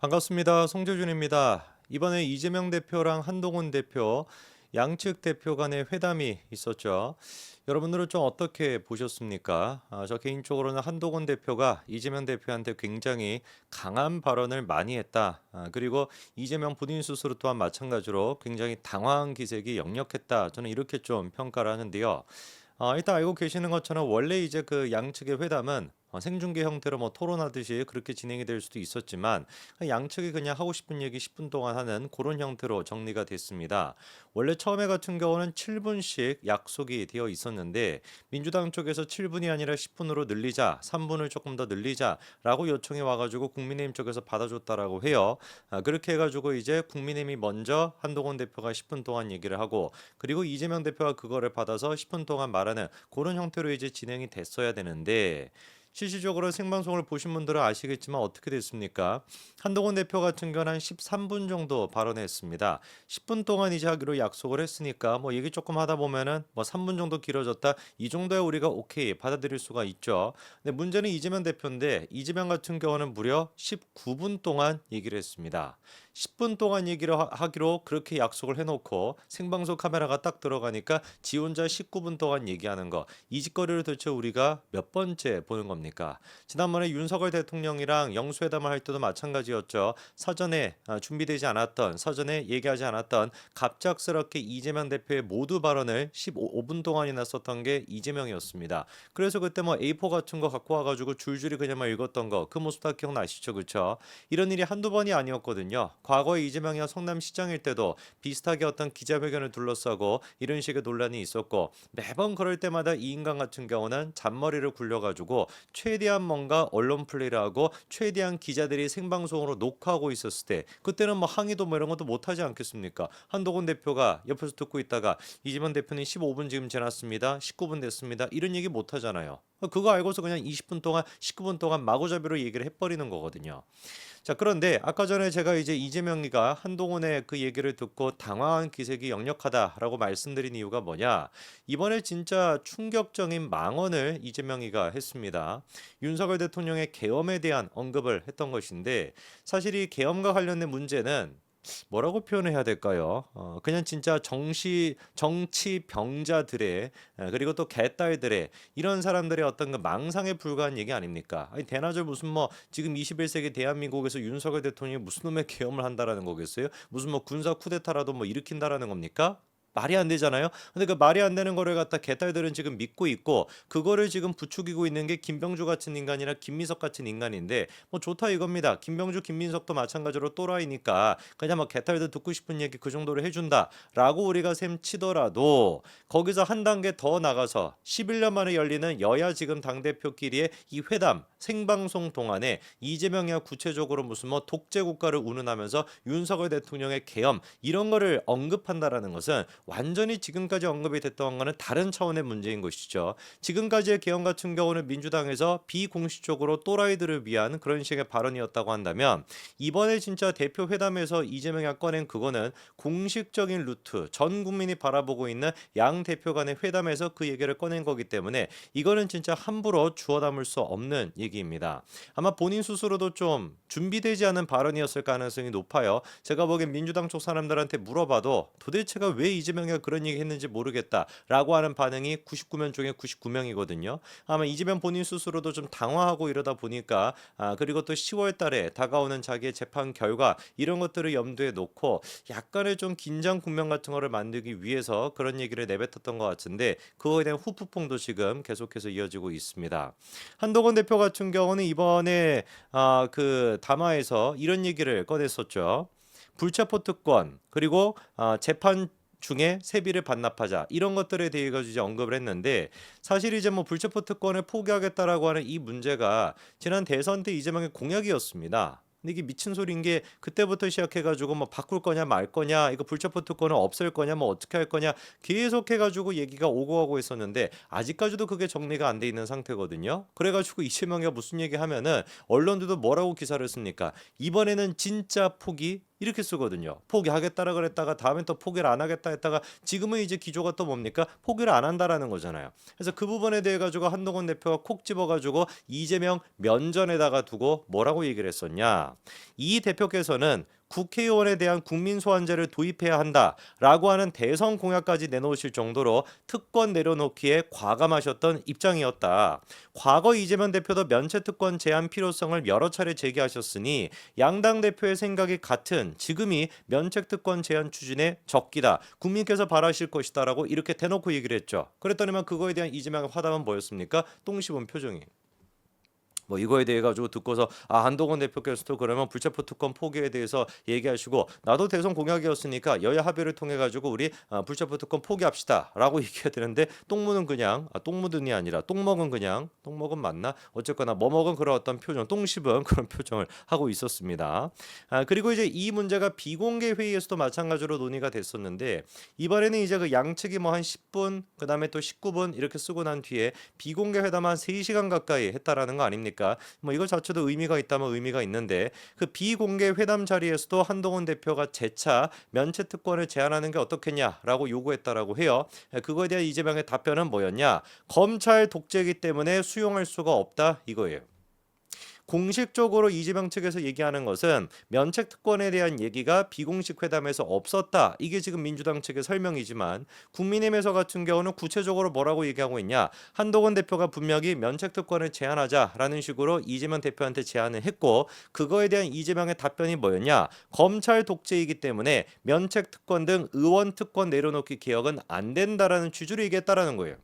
반갑습니다. 송재준입니다. 이번에 이재명 대표랑 한동훈 대표 양측 대표 간의 회담이 있었죠. 여러분들은 좀 어떻게 보셨습니까? 아, 저 개인적으로는 한동훈 대표가 이재명 대표한테 굉장히 강한 발언을 많이 했다. 아, 그리고 이재명 본인 스스로 또한 마찬가지로 굉장히 당황한 기색이 역력했다. 저는 이렇게 좀 평가를 하는데요. 아, 일단 알고 계시는 것처럼 원래 이제 그 양측의 회담은 어, 생중계 형태로 뭐 토론하듯이 그렇게 진행이 될 수도 있었지만 양측이 그냥 하고 싶은 얘기 10분 동안 하는 그런 형태로 정리가 됐습니다. 원래 처음에 같은 경우는 7분씩 약속이 되어 있었는데 민주당 쪽에서 7분이 아니라 10분으로 늘리자, 3분을 조금 더 늘리자라고 요청이 와가지고 국민의힘 쪽에서 받아줬다라고 해요. 아, 그렇게 해가지고 이제 국민의힘이 먼저 한동훈 대표가 10분 동안 얘기를 하고 그리고 이재명 대표가 그거를 받아서 10분 동안 말하는 그런 형태로 이제 진행이 됐어야 되는데 실질적으로 생방송을 보신 분들은 아시겠지만 어떻게 됐습니까? 한동훈 대표 같은 경우는 한 13분 정도 발언했습니다. 10분 동안 이제 하기로 약속을 했으니까 뭐 얘기 조금 하다 보면은 뭐 3분 정도 길어졌다 이 정도에 우리가 오케이 받아들일 수가 있죠. 근데 문제는 이재명 대표인데 이재명 같은 경우는 무려 19분 동안 얘기를 했습니다. 10분 동안 얘기를 하- 하기로 그렇게 약속을 해놓고 생방송 카메라가 딱 들어가니까 지 혼자 19분 동안 얘기하는 거 이 짓거리를 도대체 우리가 몇 번째 보는 겁니까? 지난번에 윤석열 대통령이랑 영수회담을 할 때도 마찬가지였죠. 사전에 아, 준비되지 않았던 사전에 얘기하지 않았던 갑작스럽게 이재명 대표의 모두 발언을 15분 동안이나 썼던 게 이재명이었습니다. 그래서 그때 뭐 A4 같은 거 갖고 와가지고 줄줄이 그냥 막 읽었던 거 그 모습 다 기억나시죠, 그렇죠? 이런 일이 한두 번이 아니었거든요. 과거에 이재명이가 성남시장일 때도 비슷하게 어떤 기자회견을 둘러싸고 이런 식의 논란이 있었고 매번 그럴 때마다 이 인간 같은 경우는 잔머리를 굴려가지고 최대한 뭔가 언론 플레이를 하고 최대한 기자들이 생방송으로 녹화하고 있었을 때 그때는 뭐 항의도 뭐 이런 것도 못하지 않겠습니까? 한동훈 대표가 옆에서 듣고 있다가 이재명 대표는 15분 지금 지났습니다. 19분 됐습니다. 이런 얘기 못 하잖아요. 그거 알고서 그냥 20분 동안 19분 동안 마구잡이로 얘기를 해버리는 거거든요. 자 그런데 아까 전에 제가 이제 이재명이가 한동훈의 그 얘기를 듣고 당황한 기색이 역력하다라고 말씀드린 이유가 뭐냐 이번에 진짜 충격적인 망언을 이재명이가 했습니다 윤석열 대통령의 계엄에 대한 언급을 했던 것인데 사실 이 계엄과 관련된 문제는 뭐라고 표현해야 될까요? 어, 그냥 진짜 정시 정치 병자들의 에, 그리고 또 개딸들의 이런 사람들의 어떤 그 망상에 불과한 얘기 아닙니까? 아니 대낮에 무슨 뭐 지금 21세기 대한민국에서 윤석열 대통령이 무슨 놈의 계엄을 한다라는 거겠어요? 무슨 뭐 군사 쿠데타라도 뭐 일으킨다라는 겁니까? 말이 안 되잖아요. 근데 그 말이 안 되는 거를 갖다 개딸들은 지금 믿고 있고 그거를 지금 부추기고 있는 게 김병주 같은 인간이나 김민석 같은 인간인데 뭐 좋다 이겁니다. 김병주, 김민석도 마찬가지로 또라이니까 그냥 뭐 개딸들 듣고 싶은 얘기 그 정도로 해준다라고 우리가 셈 치더라도 거기서 한 단계 더 나가서 11년 만에 열리는 여야 지금 당 대표끼리의 이 회담 생방송 동안에 이재명이야 구체적으로 무슨 뭐 독재 국가를 운운하면서 윤석열 대통령의 계엄 이런 거를 언급한다라는 것은 완전히 지금까지 언급이 됐던 거는 다른 차원의 문제인 것이죠. 지금까지의 계엄 같은 경우는 민주당에서 비공식적으로 또라이들을 위한 그런 식의 발언이었다고 한다면 이번에 진짜 대표 회담에서 이재명이 꺼낸 그거는 공식적인 루트 전 국민이 바라보고 있는 양 대표 간의 회담에서 그 얘기를 꺼낸 거기 때문에 이거는 진짜 함부로 주워 담을 수 없는 얘기입니다. 아마 본인 스스로도 좀 준비되지 않은 발언이었을 가능성이 높아요. 제가 보기엔 민주당 쪽 사람들한테 물어봐도 도대체가 왜 이 재명이 그런 얘기 했는지 모르겠다라고 하는 반응이 99명 중에 99명이거든요. 아마 이재명 본인 스스로도 좀 당황하고 이러다 보니까 아 그리고 또 10월 달에 다가오는 자기의 재판 결과 이런 것들을 염두에 놓고 약간의 좀 긴장 국면 같은 거를 만들기 위해서 그런 얘기를 내뱉었던 것 같은데 그거에 대한 후폭풍도 지금 계속해서 이어지고 있습니다. 한동훈 대표 같은 경우는 이번에 아, 그 담화에서 이런 얘기를 꺼냈었죠. 불체포 특권 그리고 아, 재판 중에 세비를 반납하자 이런 것들에 대해 가지고 언급을 했는데 사실 이제 뭐 불체포 특권을 포기하겠다라고 하는 이 문제가 지난 대선 때 이재명의 공약이었습니다. 근데 이게 미친 소리인 게 그때부터 시작해가지고 뭐 바꿀 거냐 말 거냐 이거 불체포 특권을 없앨 거냐 뭐 어떻게 할 거냐 계속 해가지고 얘기가 오고 가고 있었는데 아직까지도 그게 정리가 안 돼 있는 상태거든요. 그래가지고 이재명이 무슨 얘기 하면은 언론들도 뭐라고 기사를 씁니까? 이번에는 진짜 포기 이렇게 쓰거든요. 포기하겠다라 그랬다가 다음에 또 포기를 안 하겠다 했다가 지금은 이제 기조가 또 뭡니까? 포기를 안 한다라는 거잖아요. 그래서 그 부분에 대해 가지고 한동훈 대표가 콕 집어 가지고 이재명 면전에다가 두고 뭐라고 얘기를 했었냐? 이 대표께서는 국회의원에 대한 국민 소환제를 도입해야 한다라고 하는 대선 공약까지 내놓으실 정도로 특권 내려놓기에 과감하셨던 입장이었다. 과거 이재명 대표도 면책 특권 제한 필요성을 여러 차례 제기하셨으니 양당 대표의 생각이 같은 지금이 면책 특권 제한 추진의 적기다. 국민께서 바라실 것이다라고 이렇게 대놓고 얘기를 했죠. 그랬더니만 그거에 대한 이재명의 화답은 뭐였습니까? 똥 씹은 표정이. 뭐 이거에 대해 가지고 듣고서 아 한동훈 대표께서도 그러면 불체포 특권 포기에 대해서 얘기하시고 나도 대선 공약이었으니까 여야 합의를 통해 가지고 우리 아, 불체포 특권 포기합시다라고 얘기해야 되는데 똥무는 그냥 아, 똥무든이 아니라 똥먹은 그냥 똥먹은 맞나 어쨌거나 뭐 먹은 그런 어떤 표정 똥 씹은 그런 표정을 하고 있었습니다. 아, 그리고 이제 이 문제가 비공개 회의에서도 마찬가지로 논의가 됐었는데 이번에는 이제 그 양측이 뭐 한 10분 그다음에 또 19분 이렇게 쓰고 난 뒤에 비공개 회담 한 3시간 가까이 했다라는 거 아닙니까? 뭐 이거 자체도 의미가 있다면 의미가 있는데 그 비공개 회담 자리에서도 한동훈 대표가 재차 면책 특권을 제한하는 게 어떻겠냐라고 요구했다라고 해요. 예, 그거에 대한 이재명의 답변은 뭐였냐? 검찰 독재이기 때문에 수용할 수가 없다 이거예요. 공식적으로 이재명 측에서 얘기하는 것은 면책 특권에 대한 얘기가 비공식 회담에서 없었다. 이게 지금 민주당 측의 설명이지만 국민의힘에서 같은 경우는 구체적으로 뭐라고 얘기하고 있냐? 한동훈 대표가 분명히 면책 특권을 제한하자라는 식으로 이재명 대표한테 제안을 했고 그거에 대한 이재명의 답변이 뭐였냐? 검찰 독재이기 때문에 면책 특권 등 의원 특권 내려놓기 개혁은 안 된다라는 취지로 얘기했다라는 거예요.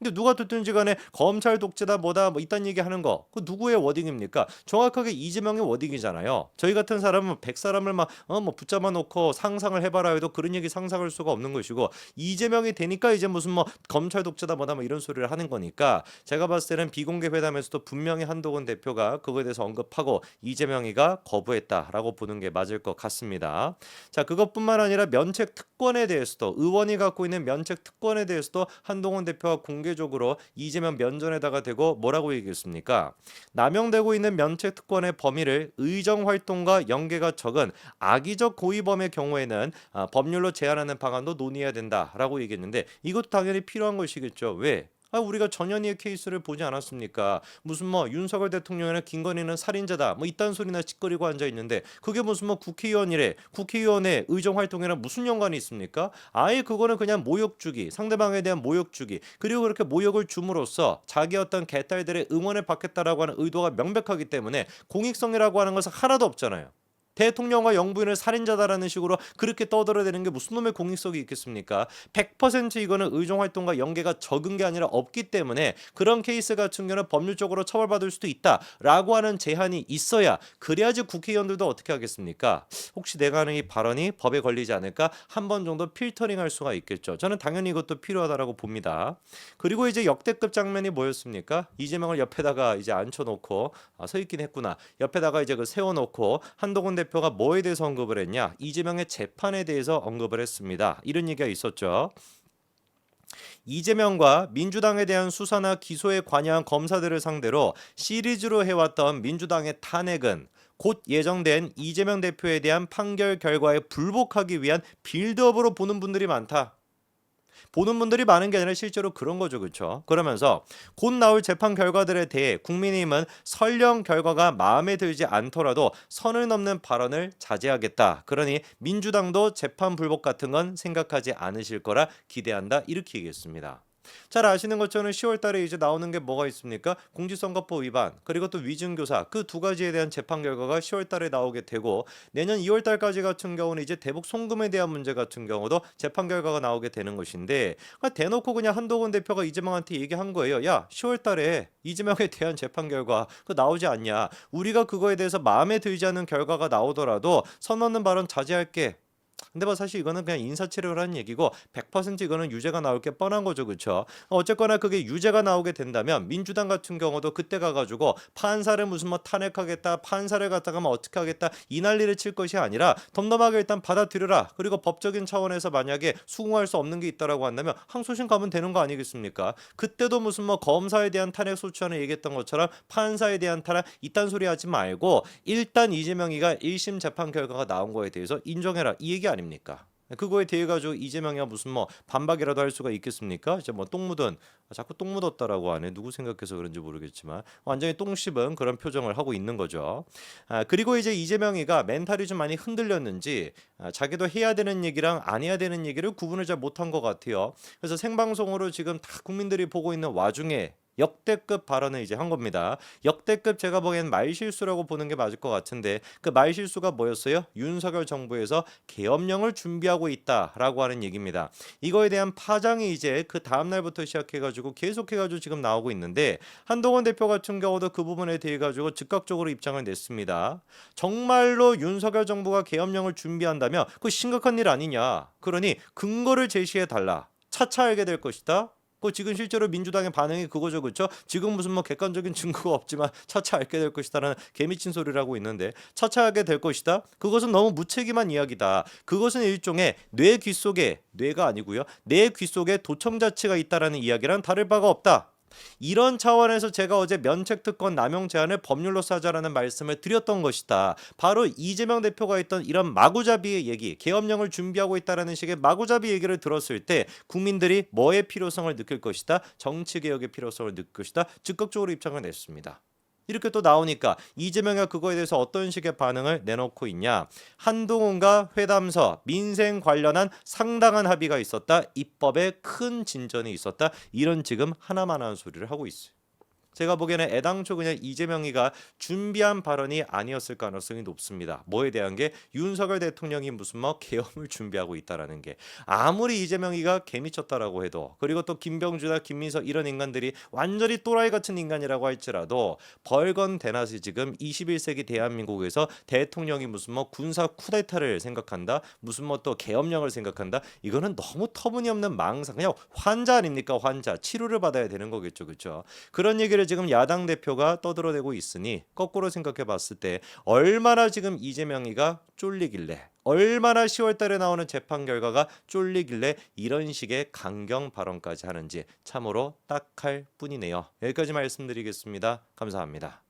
근데 누가 듣든지 간에 검찰 독재다 뭐다 뭐 이딴 얘기 하는 거. 그 누구의 워딩입니까? 정확하게 이재명의 워딩이잖아요. 저희 같은 사람은 백 사람을 막어뭐 붙잡아 놓고 상상을 해봐라 해도 그런 얘기 상상할 수가 없는 것이고 이재명이 되니까 이제 무슨 뭐 검찰 독재다 뭐다 뭐 이런 소리를 하는 거니까 제가 봤을 때는 비공개 회담에서도 분명히 한동훈 대표가 그거에 대해서 언급하고 이재명이가 거부했다라고 보는 게 맞을 것 같습니다. 자 그것뿐만 아니라 면책 특권에 대해서도 의원이 갖고 있는 면책 특권에 대해서도 한동훈 대표가 공개 적으로 이재명 면전에다가 대고 뭐라고 얘기했습니까? 남용되고 있는 면책 특권의 범위를 의정 활동과 연계가 적은 악의적 고의범의 경우에는 아, 법률로 제한하는 방안도 논의해야 된다라고 얘기했는데 이것도 당연히 필요한 것이겠죠. 왜? 아, 우리가 전현희의 케이스를 보지 않았습니까? 무슨 뭐 윤석열 대통령이나 김건희는 살인자다 뭐 이딴 소리나 찌꺼리고 앉아 있는데 그게 무슨 뭐 국회의원이래 국회의원의 의정 활동이랑 무슨 연관이 있습니까? 아예 그거는 그냥 모욕 주기 상대방에 대한 모욕 주기 그리고 그렇게 모욕을 줌으로써 자기 어떤 개딸들의 응원을 받겠다라고 하는 의도가 명백하기 때문에 공익성이라고 하는 것은 하나도 없잖아요. 대통령과 영부인을 살인자다라는 식으로 그렇게 떠들어대는 게 무슨 놈의 공익성이 있겠습니까? 100% 이거는 의정 활동과 연계가 적은 게 아니라 없기 때문에 그런 케이스 같은 경우는 법률적으로 처벌받을 수도 있다라고 하는 제한이 있어야 그래야지 국회의원들도 어떻게 하겠습니까? 혹시 내가 하는 이 발언이 법에 걸리지 않을까 한 번 정도 필터링할 수가 있겠죠. 저는 당연히 이것도 필요하다라고 봅니다. 그리고 이제 역대급 장면이 뭐였습니까? 이재명을 옆에다가 이제 앉혀놓고 아, 서 있긴 했구나. 옆에다가 이제 그 세워놓고 한동훈 대표 가 뭐에 대해서 언급을 했냐? 이재명의 재판에 대해서 언급을 했습니다. 이런 얘기가 있었죠. 이재명과 민주당에 대한 수사나 기소에 관여한 검사들을 상대로 시리즈로 해왔던 민주당의 탄핵은 곧 예정된 이재명 대표에 대한 판결 결과에 불복하기 위한 빌드업으로 보는 분들이 많다. 보는 분들이 많은 게 아니라 실제로 그런 거죠. 그렇죠? 그러면서 곧 나올 재판 결과들에 대해 국민의힘은 설령 결과가 마음에 들지 않더라도 선을 넘는 발언을 자제하겠다. 그러니 민주당도 재판 불복 같은 건 생각하지 않으실 거라 기대한다. 이렇게 얘기했습니다. 잘 아시는 것처럼 10월 달에 이제 나오는 게 뭐가 있습니까? 공직선거법 위반 그리고 또 위증교사 그 두 가지에 대한 재판 결과가 10월 달에 나오게 되고 내년 2월 달까지 같은 경우는 이제 대북 송금에 대한 문제 같은 경우도 재판 결과가 나오게 되는 것인데 그러니까 대놓고 그냥 한동훈 대표가 이재명한테 얘기한 거예요. 야 10월 달에 이재명에 대한 재판 결과 그 나오지 않냐? 우리가 그거에 대해서 마음에 들지 않는 결과가 나오더라도 선 넘는 발언 자제할게. 근데 뭐 사실 이거는 그냥 인사치레를 하는 얘기고 100% 이거는 유죄가 나올 게 뻔한 거죠. 그렇죠? 어쨌거나 그게 유죄가 나오게 된다면 민주당 같은 경우도 그때 가가지고 판사를 무슨 뭐 탄핵하겠다 판사를 갖다가 뭐 어떻게 하겠다 이 난리를 칠 것이 아니라 덤덤하게 일단 받아들여라 그리고 법적인 차원에서 만약에 수긍할 수 없는 게 있다라고 한다면 항소심 가면 되는 거 아니겠습니까 그때도 무슨 뭐 검사에 대한 탄핵 소추안을 얘기했던 것처럼 판사에 대한 탄핵 이딴 소리 하지 말고 일단 이재명이가 1심 재판 결과가 나온 거에 대해서 인정해라 이 얘기 아닙니까 그거에 대해 가지고 이재명이가 무슨 뭐 반박이라도 할 수가 있겠습니까? 이제 뭐 똥 묻은 아, 자꾸 똥 묻었다라고 하네 누구 생각해서 그런지 모르겠지만 완전히 똥 씹은 그런 표정을 하고 있는 거죠. 아, 그리고 이제 이재명이가 멘탈이 좀 많이 흔들렸는지 아, 자기도 해야 되는 얘기랑 안 해야 되는 얘기를 구분을 잘 못한 것 같아요. 그래서 생방송으로 지금 다 국민들이 보고 있는 와중에 역대급 발언을 이제 한 겁니다. 역대급 제가 보기엔 말실수라고 보는 게 맞을 것 같은데 그 말실수가 뭐였어요? 윤석열 정부에서 계엄령을 준비하고 있다라고 하는 얘기입니다. 이거에 대한 파장이 이제 그 다음 날부터 시작해가지고 계속해가지고 지금 나오고 있는데 한동훈 대표 같은 경우도 그 부분에 대해 가지고 즉각적으로 입장을 냈습니다. 정말로 윤석열 정부가 계엄령을 준비한다면 그 심각한 일 아니냐? 그러니 근거를 제시해 달라. 차차 알게 될 것이다. 그 지금 실제로 민주당의 반응이 그거죠, 그렇죠? 지금 무슨 뭐 객관적인 증거가 없지만 차차 알게 될 것이다라는 개미친 소리라고 있는데 차차 알게 될 것이다. 그것은 너무 무책임한 이야기다. 그것은 일종의 뇌 귀 속에 뇌가 아니고요, 내귀 속에 도청 자체가 있다라는 이야기랑 다를 바가 없다. 이런 차원에서 제가 어제 면책 특권 남용 제한을 법률로 사자라는 말씀을 드렸던 것이다. 바로 이재명 대표가 했던 이런 마구잡이의 얘기, 계엄령을 준비하고 있다라는 식의 마구잡이 얘기를 들었을 때 국민들이 뭐의 필요성을 느낄 것이다. 정치 개혁의 필요성을 느낄 것이다. 즉각적으로 입장을 냈습니다. 이렇게 또 나오니까 이재명이 그거에 대해서 어떤 식의 반응을 내놓고 있냐? 한동훈과 회담서 민생 관련한 상당한 합의가 있었다. 입법에 큰 진전이 있었다. 이런 지금 하나만한 소리를 하고 있어요. 제가 보기에는 애당초 그냥 이재명이가 준비한 발언이 아니었을 가능성이 높습니다. 뭐에 대한 게? 윤석열 대통령이 무슨 뭐 계엄을 준비하고 있다라는 게. 아무리 이재명이가 개미쳤다라고 해도 그리고 또 김병주나 김민석 이런 인간들이 완전히 또라이 같은 인간이라고 할지라도 벌건 대낮에 지금 21세기 대한민국에서 대통령이 무슨 뭐 군사 쿠데타를 생각한다 무슨 뭐 또 계엄령을 생각한다 이거는 너무 터무니없는 망상 그냥 환자 아닙니까? 환자. 치료를 받아야 되는 거겠죠. 그렇죠? 그런 얘기를 지금 야당 대표가 떠들어대고 있으니 거꾸로 생각해 봤을 때 얼마나 지금 이재명이가 쫄리길래 얼마나 10월 달에 나오는 재판 결과가 쫄리길래 이런 식의 강경 발언까지 하는지 참으로 딱할 뿐이네요. 여기까지 말씀드리겠습니다. 감사합니다.